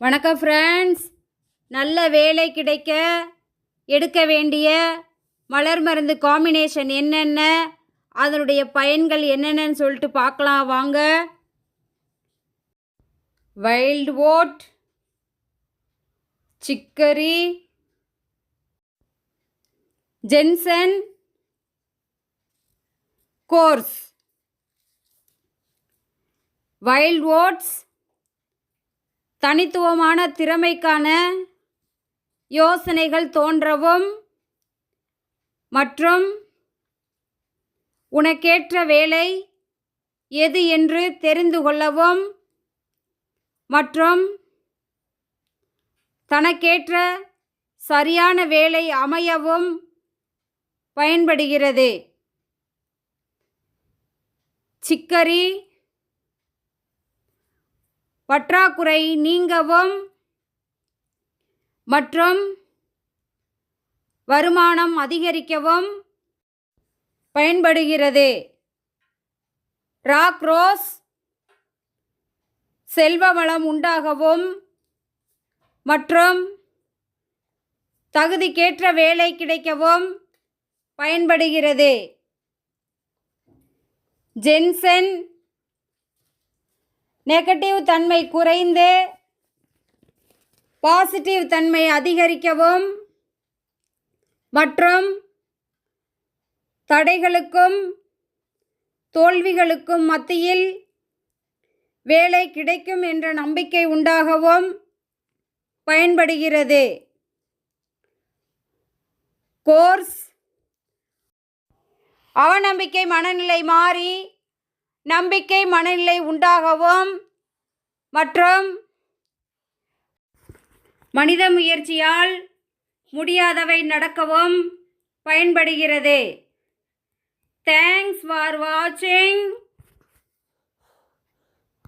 வணக்கம் ஃப்ரெண்ட்ஸ் நல்ல வேலை கிடைக்க எடுக்க வேண்டிய மலர் மருந்து காம்பினேஷன் என்னென்ன அதனுடைய பயன்கள் என்னென்னு சொல்லிட்டு பார்க்கலாம் வாங்க. Wild oat chicory gentian gorse wild oats தனித்துவமான திறமைக்கான யோசனைகள் தோன்றவும் மற்றும் உனக்கேற்ற வேலை எது என்று தெரிந்து கொள்ளவும் மற்றும் தனக்கேற்ற சரியான வேலை அமையவும் பயன்படுகிறது. சிக்கரி பற்றாக்குறை நீங்கவும் மற்றும் வருமானம் அதிகரிக்கவும் பயன்படுகிறது. ராக் ரோஸ் செல்வ வளம் உண்டாகவும் மற்றும் தகுதிக்கேற்ற வேலை கிடைக்கவும் பயன்படுகிறது. ஜென்சன் நெகட்டிவ் தன்மை குறைந்து பாசிட்டிவ் தன்மை அதிகரிக்கவும் மற்றும் தடைகளுக்கும் தோல்விகளுக்கும் மத்தியில் வேலை கிடைக்கும் என்ற நம்பிக்கை உண்டாகவும் பயன்படுகிறது. கோர்ஸ். அவநம்பிக்கை மனநிலை மாறி நம்பிக்கை மனநிலை உண்டாகவும் மற்றும் மனித முயற்சியால் முடியாதவை நடக்கவும் பயன்படுகிறது. தேங்க்ஸ் ஃபார் வாட்சிங்